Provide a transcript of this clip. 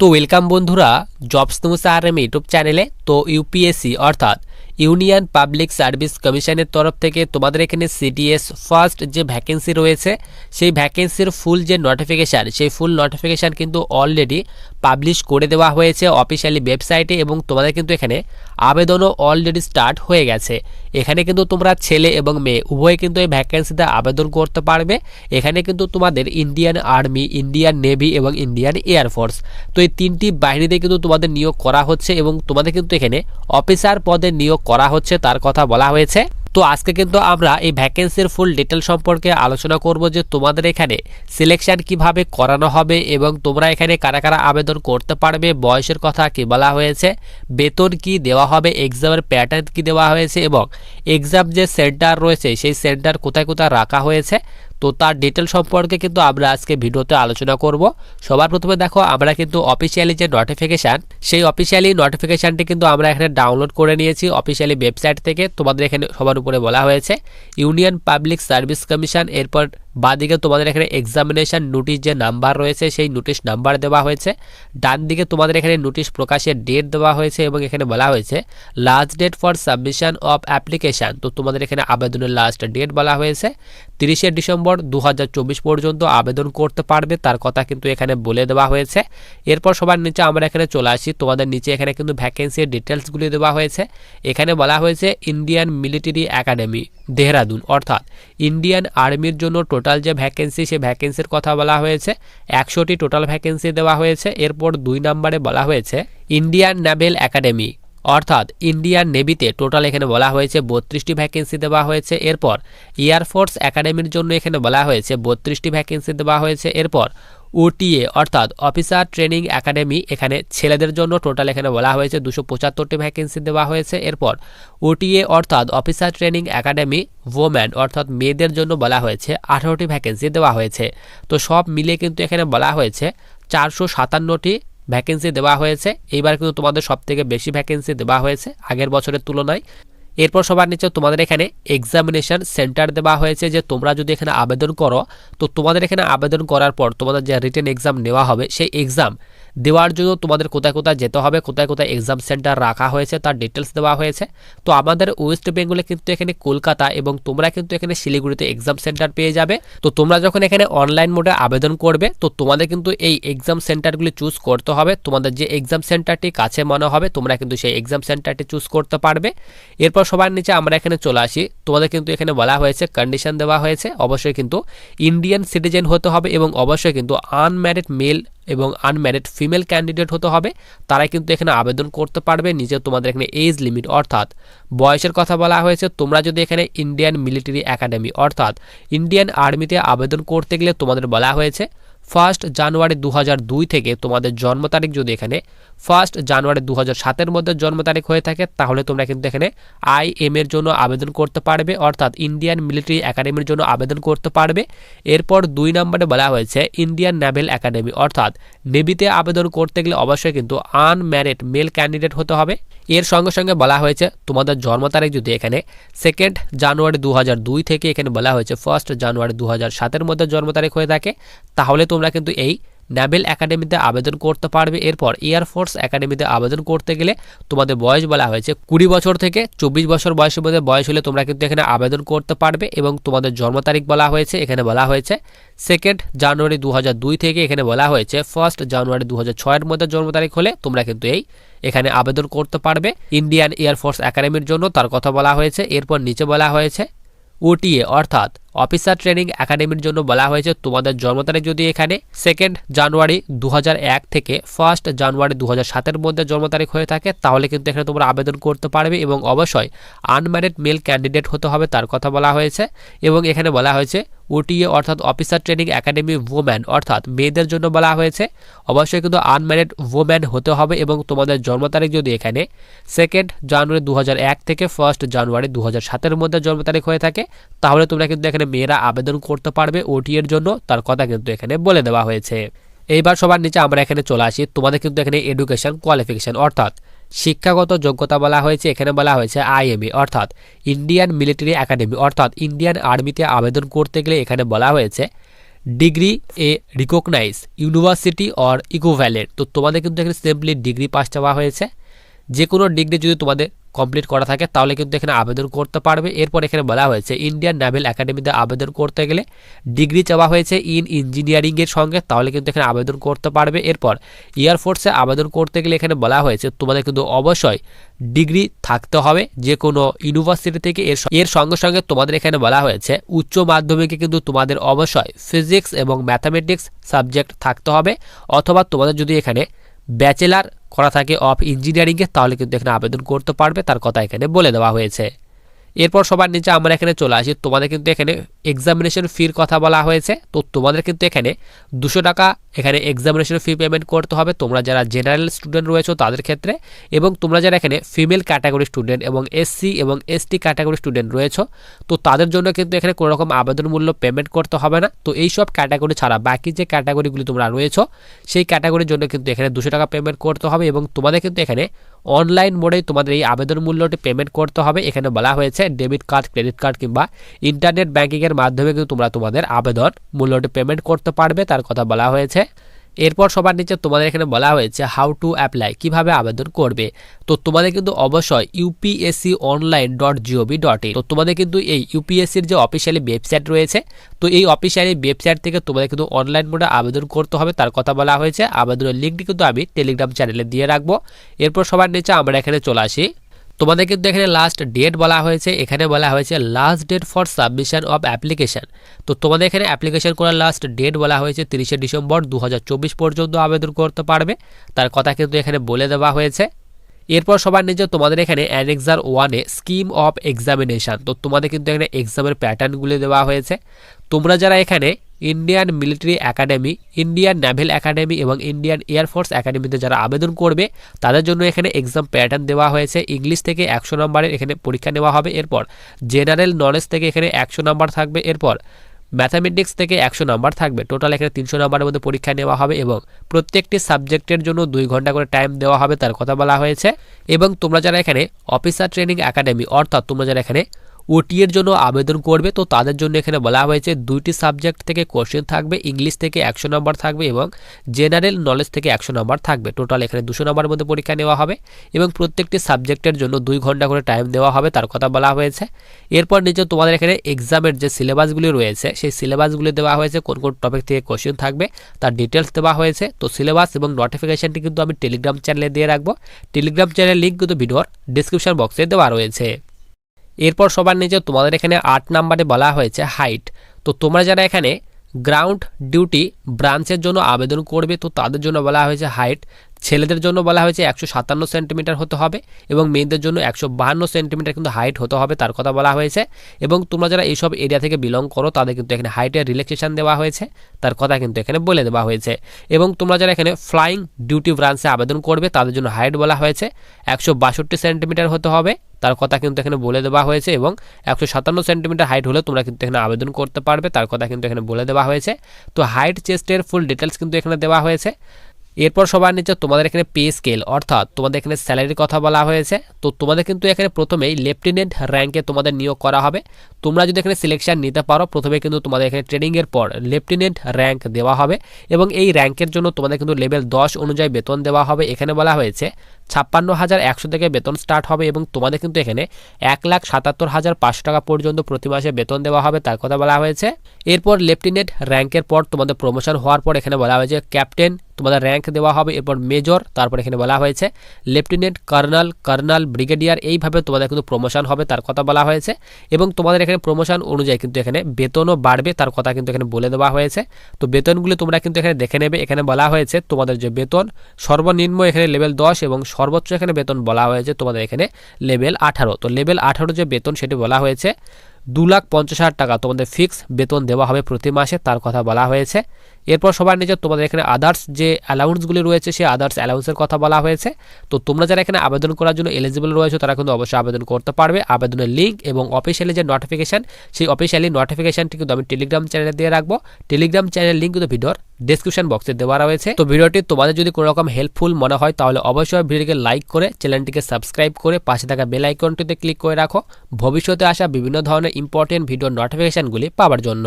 তো ওয়েলকাম বন্ধুরা jobs news R M YouTube চ্যানেলে তো ইউপিএসসি অর্থাৎ ইউনিয়ন পাবলিক সার্ভিস কমিশনের তরফ থেকে তোমাদের এখানে সিডিএস ফার্স্ট যে ভ্যাকেন্সি রয়েছে, সেই ভ্যাকেন্সির ফুল যে নোটিফিকেশান সেই ফুল নোটিফিকেশান কিন্তু অলরেডি পাবলিশ করে দেওয়া হয়েছে অফিসিয়ালি ওয়েবসাইটে এবং তোমাদের কিন্তু এখানে আবেদনও অলরেডি স্টার্ট হয়ে গেছে। এখানে কিন্তু তোমরা ছেলে এবং মেয়ে, উভয় কিন্তু এই ভ্যাকেন্সিতে আবেদন করতে পারবে। এখানে কিন্তু তোমাদের ইন্ডিয়ান আর্মি ইন্ডিয়ান নেভি এবং ইন্ডিয়ান এয়ারফোর্স তো এই তিনটি বাহিনীতে কিন্তু তোমাদের নিয়োগ করা হচ্ছে এবং তোমাদের কিন্তু এখানে অফিসার পদে নিয়োগ করা হচ্ছে, তার কথা বলা হয়েছে। তো আজকে কিন্তু আমরা এই ভ্যাকেন্সির ফুল ডিটেল সম্পর্কে আলোচনা করব যে তোমাদের এখানে সিলেকশন কীভাবে করানো হবে এবং তোমরা এখানে কারা কারা আবেদন করতে পারবে, বয়সের কথা কি বলা হয়েছে, বেতন কি দেওয়া হবে এক্সামের প্যাটার্ন কি দেওয়া হয়েছে এবং এক্সাম যে সেন্টার রয়েছে, সেই সেন্টার কোথায় কোথায় রাখা হয়েছে। তো তার ডিটেল সম্পর্কে কিন্তু আমরা আজকে ভিডিওতে আলোচনা করব। সবার প্রথমে দেখো, আমরা কিন্তু অফিসিয়ালি যে নোটিফিকেশান সেই অফিসিয়ালি নোটিফিকেশানটি কিন্তু আমরা এখানে ডাউনলোড করে নিয়েছি অফিসিয়ালি ওয়েবসাইট থেকে। তোমাদের এখানে সবার উপরে বলা হয়েছে ইউনিয়ন পাবলিক সার্ভিস কমিশন এরপর বাদিকে তোমাদের এখানে এক্সামিনেশন নোটিশ যে নাম্বার রয়েছে, সেই নোটিশ নাম্বার দেওয়া হয়েছে। ডান দিকে তোমাদের এখানে নোটিশ প্রকাশের ডেট দেওয়া হয়েছে এবং এখানে বলা হয়েছে last date for submission of application তো তোমাদের এখানে আবেদনের লাস্ট ডেট বলা হয়েছে। তিরিশে ডিসেম্বর দু হাজার চব্বিশ পর্যন্ত আবেদন করতে পারবে, তার কথা কিন্তু এখানে বলে দেওয়া হয়েছে। এরপর সবার নিচে আমরা এখানে চলে আসি, তোমাদের নিচে এখানে কিন্তু ভ্যাকেন্সির ডিটেলসগুলি দেওয়া হয়েছে। এখানে বলা হয়েছে ইন্ডিয়ান মিলিটারি একাডেমি দেহরাদুন অর্থাৎ ইন্ডিয়ান আর্মির জন্য টোটাল যে ভ্যাকেন্সি সে ভ্যাকেন্সির কথা বলা হয়েছে। একশোটি টোটাল ভ্যাকেন্সি দেওয়া হয়েছে। এরপর দুই নম্বরে বলা হয়েছে ইন্ডিয়ান নেভেল একাডেমি অর্থাৎ ইন্ডিয়ান নেভিতে টোটাল এখানে বলা হয়েছে বত্রিশটি ভ্যাকেন্সি দেওয়া হয়েছে। এরপর এয়ারফোর্স একাডেমির জন্য এখানে বলা হয়েছে বত্রিশটি ভ্যাকেন্সি দেওয়া হয়েছে। এরপর ওটিএ, অর্থাৎ অফিসার ট্রেনিং একাডেমি, এখানে ছেলেদের জন্য টোটাল এখানে বলা হয়েছে দুশো পঁচাত্তরটি ভ্যাকেন্সি দেওয়া হয়েছে। এরপর ওটিএ, অর্থাৎ অফিসার ট্রেনিং একাডেমি ওম্যান অর্থাৎ মেয়েদের জন্য বলা হয়েছে আঠারোটি ভ্যাকেন্সি দেওয়া হয়েছে। তো সব মিলে কিন্তু এখানে বলা হয়েছে চারশো সাতান্নটি ভ্যাকেন্সি দেওয়া হয়েছে। এইবার কিন্তু তোমাদের সব থেকে বেশি ভ্যাকেন্সি দেওয়া হয়েছে আগের বছরের তুলনায়। এরপর সবার নিচে তোমাদের এখানে এক্সামিনেশন সেন্টার দেওয়া হয়েছে যে তোমরা যদি এখানে আবেদন করো, তো তোমাদের এখানে আবেদন করার পর তোমাদের যে রিটেন এক্সাম নেওয়া হবে, সেই এক্সাম দেওয়ার জন্য তোমাদের কোথায় কোথায় যেতে হবে, কোথায় কোথায় এক্সাম সেন্টার রাখা হয়েছে, তার ডিটেলস দেওয়া হয়েছে। তো আমাদের ওয়েস্ট বেঙ্গলে কিন্তু এখানে কলকাতা এবং তোমরা কিন্তু এখানে শিলিগুড়িতে এক্সাম সেন্টার পেয়ে যাবে। তো তোমরা যখন এখানে অনলাইন মোডে আবেদন করবে, তো তোমাদের কিন্তু এই এক্সাম সেন্টারগুলি চুজ করতে হবে। তোমাদের যে এক্সাম সেন্টারটি কাছে মনে হবে, তোমরা কিন্তু সেই এক্সাম সেন্টারটি চুজ করতে পারবে। এরপর সবার নিচে আমরা এখানে চলে আসি। তোমাদের কিন্তু এখানে বলা হয়েছে কন্ডিশন দেওয়া হয়েছে। অবশ্যই কিন্তু ইন্ডিয়ান সিটিজেন হতে হবে এবং অবশ্যই কিন্তু আনম্যারিড মেল এবং আনম্যারিড ফিমেল ক্যান্ডিডেট হতে হবে। তারাই কিন্তু এখানে আবেদন করতে পারবে। নিজে তোমাদের এখানে এজ লিমিট অর্থাৎ বয়সের কথা বলা হয়েছে। তোমরা যদি এখানে ইন্ডিয়ান মিলিটারি একাডেমি অর্থাৎ ইন্ডিয়ান আর্মিতে আবেদন করতে গেলে তোমাদের বলা হয়েছে ফার্স্ট জানুয়ারি দু থেকে তোমাদের জন্ম তারিখ যদি এখানে ফার্স্ট জানুয়ারি দু সাতের মধ্যে জন্ম তারিখ হয়ে থাকে, তাহলে তোমরা কিন্তু এখানে আই এম এর জন্য আবেদন করতে পারবে, অর্থাৎ ইন্ডিয়ান মিলিটারি একাডেমির জন্য আবেদন করতে পারবে। এরপর দুই নম্বরে বলা হয়েছে ইন্ডিয়ান ন্যাভেল একাডেমি অর্থাৎ নেভিতে আবেদন করতে গেলে অবশ্যই কিন্তু আনম্যারিড মেল ক্যান্ডিডেট হতে হবে। এর সঙ্গে সঙ্গে বলা হয়েছে তোমাদের জন্ম তারিখ যদি এখানে সেকেন্ড জানুয়ারি দু থেকে এখানে বলা হয়েছে ফার্স্ট জানুয়ারি দু সাতের মধ্যে জন্ম তারিখ হয়ে থাকে, তাহলে তোমরা কিন্তু এই ন্যাভেল একাডেমিতে আবেদন করতে পারবে। এরপর এয়ারফোর্স একাডেমিতে আবেদন করতে গেলে তোমাদের বয়স বলা হয়েছে কুড়ি বছর থেকে চব্বিশ বছর বয়সের মধ্যে বয়স হলে তোমরা কিন্তু এখানে আবেদন করতে পারবে এবং তোমাদের জন্ম তারিখ বলা হয়েছে, এখানে বলা হয়েছে সেকেন্ড জানুয়ারি দু থেকে এখানে বলা হয়েছে ফার্স্ট জানুয়ারি দু হাজার মধ্যে জন্ম তারিখ হলে তোমরা কিন্তু এই এখানে আবেদন করতে পারবে। ইন্ডিয়ান এয়ারফোর্স একাডেমির জন্য তার কথা বলা হয়েছে। এরপর নিচে বলা হয়েছে ওটিএ অর্থাৎ অফিসার ট্রেনিং একাডেমির জন্য বলা হয়েছে তোমাদের জন্ম তারিখ যদি এখানে সেকেন্ড জানুয়ারি দু হাজার এক থেকে ফার্স্ট জানুয়ারি দু সাতের মধ্যে জন্ম তারিখ হয়ে থাকে, তাহলে কিন্তু এখানে তোমরা আবেদন করতে পারবে এবং অবশ্যই আনম্যারিড মেল ক্যান্ডিডেট হতে হবে তার কথা বলা হয়েছে। এবং এখানে বলা হয়েছে ওটিএ অর্থাৎ অফিসার ট্রেনিং একাডেমি ওম্যান অর্থাৎ মেয়েদের জন্য বলা হয়েছে। অবশ্যই কিন্তু আনম্যারিড ওম্যান হতে হবে এবং তোমাদের জন্ম তারিখ যদি এখানে সেকেন্ড জানুয়ারি দু হাজার এক থেকে ফার্স্ট জানুয়ারি দু সাতের মধ্যে জন্ম তারিখ হয়ে থাকে, তাহলে তোমরা কিন্তু এখানে মেয়েরা আবেদন করতে পারবে ওটি এর জন্য, তার কথা কিন্তু এখানে বলে দেওয়া হয়েছে। এইবার সবার নিচে আমরা এখানে চলে আসি। তোমাদের কিন্তু এখানে এডুকেশন কোয়ালিফিকেশন অর্থাৎ শিক্ষাগত যোগ্যতা বলা হয়েছে, এখানে বলা হয়েছে আইএমএ অর্থাৎ ইন্ডিয়ান মিলিটারি একাডেমি অর্থাৎ ইন্ডিয়ান আর্মিতে আবেদন করতে গেলে এখানে বলা হয়েছে degree a recognise university or equivalent তো তোমাদের কিন্তু এখানে সিম্পলি ডিগ্রি পাস চাওয়া হয়েছে। যে কোনো ডিগ্রি যদি তোমাদের কমপ্লিট করা থাকে, তাহলে কিন্তু এখানে আবেদন করতে পারবে। এরপর এখানে বলা হয়েছে ইন্ডিয়ান নেভেল একাডেমিতে আবেদন করতে গেলে ডিগ্রি চাওয়া হয়েছে ইন ইঞ্জিনিয়ারিংয়ের সঙ্গে, তাহলে কিন্তু এখানে আবেদন করতে পারবে। এরপর এয়ারফোর্সে আবেদন করতে গেলে এখানে বলা হয়েছে, তোমাদের কিন্তু অবশ্যই ডিগ্রি থাকতে হবে যে কোনো ইউনিভার্সিটি থেকে। এর এর সঙ্গে সঙ্গে তোমাদের এখানে বলা হয়েছে, উচ্চ মাধ্যমিকে কিন্তু তোমাদের অবশ্যই ফিজিক্স এবং ম্যাথামেটিক্স সাবজেক্ট থাকতে হবে। অথবা তোমাদের যদি এখানে ব্যাচেলার করা থাকে অফ ইঞ্জিনিয়ারিংয়ে, তাহলে কিন্তু এখানে আবেদন করতে পারবে। তার কথা এখানে বলে দেওয়া হয়েছে। এরপর সবার নিচে আমরা এখানে চলে আসি। তোমাদের কিন্তু এখানে এক্সামিনেশন ফির কথা বলা হয়েছে, তো তোমাদের কিন্তু এখানে দুশো টাকা এখানে এক্সামিনেশন ফি পেমেন্ট করতে হবে। তোমরা যারা জেনারেল স্টুডেন্ট রয়েছে তাদের ক্ষেত্রে, এবং তোমরা যারা এখানে ফিমেল ক্যাটাগরি স্টুডেন্ট এবং এসসি এবং এসটি ক্যাটাগরি স্টুডেন্ট রয়েছে, তো তাদের জন্য কিন্তু এখানে কোনো রকম আবেদন পেমেন্ট করতে হবে না। তো এই সব ক্যাটাগরি ছাড়া বাকি যে ক্যাটাগরিগুলি তোমরা রয়েছে, সেই ক্যাটাগরির জন্য কিন্তু এখানে দুশো টাকা পেমেন্ট করতে হবে, এবং তোমাদের কিন্তু এখানে অনলাইন মোডেই তোমাদের এই আবেদন মূল্যটি পেমেন্ট করতে হবে। এখানে বলা হয়েছে ডেবিট কার্ড ক্রেডিট কার্ড কিংবা ইন্টারনেট ব্যাঙ্কিংয়ের মাধ্যমে কিন্তু তোমরা তোমাদের আবেদন মূল্যটি পেমেন্ট করতে পারবে, তার কথা বলা হয়েছে। এরপর সবার নিচে তোমাদের এখানে বলা হয়েছে হাউ টু অ্যাপ্লাই কীভাবে আবেদন করবে। তো তোমাদের কিন্তু অবশ্যই UPSC online dot G O V dot in তো তোমাদের কিন্তু এই ইউপিএসসির যে অফিসিয়ালি ওয়েবসাইট রয়েছে, তো এই অফিসিয়ালি ওয়েবসাইট থেকে তোমাদের কিন্তু অনলাইন মোডে আবেদন করতে হবে, তার কথা বলা হয়েছে। আবেদনের লিঙ্কটি কিন্তু আমি টেলিগ্রাম চ্যানেলে দিয়ে রাখব। এরপর সবার নিচে আমরা এখানে চলে আসি। তোমাদের কিন্তু এখানে লাস্ট ডেট বলা হয়েছে, এখানে বলা হয়েছে last date for submission of application তো তোমাদের এখানে অ্যাপ্লিকেশন করার লাস্ট ডেট বলা হয়েছে তিরিশে ডিসেম্বর দু হাজার চব্বিশ পর্যন্ত আবেদন করতে পারবে। তার কথা কিন্তু এখানে বলে দেওয়া হয়েছে। এরপর সবার নিচে তোমাদের এখানে অ্যানেক্সার ওয়ানে স্কিম অফ এক্সামিনেশান তো তোমাদের কিন্তু এখানে এক্সামের প্যাটার্নগুলি দেওয়া হয়েছে। তোমরা যারা এখানে Indian military academy Indian naval academy এবং ইন্ডিয়ান এয়ারফোর্স একাডেমিতে যারা আবেদন করবে, তাদের জন্য এখানে এক্সাম প্যাটার্ন দেওয়া হয়েছে। ইংলিশ থেকে একশো নম্বরের এখানে পরীক্ষা নেওয়া হবে এরপর। জেনারেল নলেজ থেকে এখানে একশো নম্বর থাকবে এরপর। ম্যাথামেটিক্স থেকে একশো নাম্বার থাকবে। টোটাল এখানে তিনশো নাম্বারের মধ্যে পরীক্ষা নেওয়া হবে এবং প্রত্যেকটি সাবজেক্টের জন্য দুই ঘণ্টা করে টাইম দেওয়া হবে, তার কথা বলা হয়েছে। এবং তোমরা যারা এখানে অফিসার ট্রেনিং একাডেমি অর্থাৎ তোমরা যারা এখানে ওটি এর জন্য আবেদন করবে। তো তাদের জন্য এখানে বলা হয়েছে, দুইটি সাবজেক্ট থেকে কোশ্চেন থাকবে, ইংলিশ থেকে একশো নম্বর থাকবে এবং জেনারেল নলেজ থেকে একশো নম্বর থাকবে। টোটাল এখানে দুশো নম্বরের মধ্যে পরীক্ষা নেওয়া হবে এবং প্রত্যেকটি সাবজেক্টের জন্য দুই ঘণ্টা করে টাইম দেওয়া হবে, তার কথা বলা হয়েছে। এরপর নিচে তোমাদের এখানে এক্সামের যে সিলেবাসগুলি রয়েছে, সেই সিলেবাসগুলি দেওয়া হয়েছে, কোন কোন টপিক থেকে কোশ্চেন থাকবে, তার ডিটেলস দেওয়া হয়েছে। তো সিলেবাস এবং নোটিফিকেশানটি কিন্তু আমি টেলিগ্রাম চ্যানেলে দিয়ে রাখব। টেলিগ্রাম চ্যানেলের লিঙ্ক কিন্তু ভিডিওর ডিসক্রিপশন বক্সে দেওয়া রয়েছে। এরপর সবার নিচে তোমাদের এখানে আট নাম্বারে বলা হয়েছে হাইট তো তোমরা যারা এখানে গ্রাউন্ড ডিউটি ব্রাঞ্চের জন্য আবেদন করবে, তো তাদের জন্য বলা হয়েছে হাইট ছেলেদের জন্য বলা হয়েছে একশো সাতান্ন সেন্টিমিটার হতে হবে এবং মেয়েদের জন্য একশো বাহান্ন সেন্টিমিটার কিন্তু হাইট হতে হবে, তার কথা বলা হয়েছে। এবং তোমরা যারা এইসব এরিয়া থেকে বিলং করো, তাদের কিন্তু এখানে হাইটের রিল্যাক্সেশন দেওয়া হয়েছে, তার কথা কিন্তু এখানে বলে দেওয়া হয়েছে। এবং তোমরা যারা এখানে ফ্লাইং ডিউটি ব্রাঞ্চে আবেদন করবে, তাদের জন্য হাইট বলা হয়েছে, একশো বাষট্টি সেন্টিমিটার হতে হবে, তার কথা কিন্তু এখানে বলে দেওয়া হয়েছে এবং একশো সাতান্ন সেন্টিমিটার হাইট হলে তোমরা কিন্তু এখানে আবেদন করতে পারবে, তার কথা কিন্তু এখানে বলে দেওয়া হয়েছে। তো হাইট চেস্টের ফুল ডিটেলস কিন্তু এখানে দেওয়া হয়েছে। এরপর সবার নিচে তোমাদের এখানে পে স্কেল, অর্থাৎ তোমাদের এখানে স্যালারির কথা বলা হয়েছে। তো তোমাদের কিন্তু এখানে প্রথমেই লেফটেন্যান্ট র্যাঙ্কে তোমাদের নিয়োগ করা হবে। তোমরা যদি এখানে সিলেকশান নিতে পারো, প্রথমে কিন্তু তোমাদের এখানে ট্রেনিংয়ের পর লেফটেন্যান্ট র্যাঙ্ক দেওয়া হবে এবং এই র্যাঙ্কের জন্য তোমাদের কিন্তু লেভেল দশ অনুযায়ী বেতন দেওয়া হবে। এখানে বলা হয়েছে ছাপ্পান্ন হাজার একশো থেকে বেতন স্টার্ট হবে এবং তোমাদের কিন্তু এখানে এক লাখ সাতাত্তর হাজার পাঁচশো টাকা পর্যন্ত প্রতি মাসে বেতন দেওয়া হবে, তার কথা বলা হয়েছে। এরপর লেফটেন্যান্ট র্যাঙ্কের পর তোমাদের প্রমোশন হওয়ার পর এখানে বলা হয়েছে ক্যাপ্টেন তোমাদের র্যাঙ্ক দেওয়া হবে, এরপর মেজর তারপর এখানে বলা হয়েছে লেফটেন্যান্ট কর্নাল কর্নাল ব্রিগেডিয়ার এইভাবে তোমাদের কিন্তু প্রমোশন হবে, তার কথা বলা হয়েছে। এবং তোমাদের এখানে প্রমোশন অনুযায়ী কিন্তু এখানে বেতনও বাড়বে, তার কথা কিন্তু এখানে বলে দেওয়া হয়েছে। তো বেতনগুলি তোমরা কিন্তু এখানে দেখে নেবে, এখানে বলা হয়েছে তোমাদের যে বেতন, সর্বনিম্ন এখানে লেভেল দশ এবং সর্বোচ্চ এখানে বেতন বলা হয়েছে তোমাদের এখানে লেভেল আঠারো। তো লেভেল আঠারো যে বেতন সেটি বলা হয়েছে, দু লাখ পঞ্চাশ হাজার টাকা তোমাদের ফিক্স বেতন দেওয়া হবে প্রতি মাসে, তার কথা বলা হয়েছে। এরপর সবার নিজের তোমাদের এখানে আদার্স যে অ্যালাউন্সগুলি রয়েছে, সেই আদার্স অ্যালাউন্সের কথা বলা হয়েছে। তো তোমরা যারা এখানে আবেদন করার জন্য এলিজিবল রয়েছে, তারা কিন্তু অবশ্যই আবেদন করতে পারবে। আবেদনের লিঙ্ক এবং অফিসিয়ালি যে নোটিফিকেশান সেই অফিসিয়ালি নোটিফিকেশানটি কিন্তু আমি টেলিগ্রাম চ্যানেলে দিয়ে রাখব। টেলিগ্রাম চ্যানেলের লিঙ্ক কিন্তু ভিডিওর ডিসক্রিপশন বক্সে দেওয়া রয়েছে। তো ভিডিওটি তোমাদের যদি কোনো রকম হেল্পফুল মনে হয়, তাহলে অবশ্যই ভিডিওটিকে লাইক করে চ্যানেলটিকে সাবস্ক্রাইব করে, পাশে থাকা বেল আইকনটিতে ক্লিক করে রাখো। ভবিষ্যতে আসা বিভিন্ন ধরনের ইম্পর্টেন্ট ভিডিও নোটিফিকেশানগুলি পাওয়ার জন্য।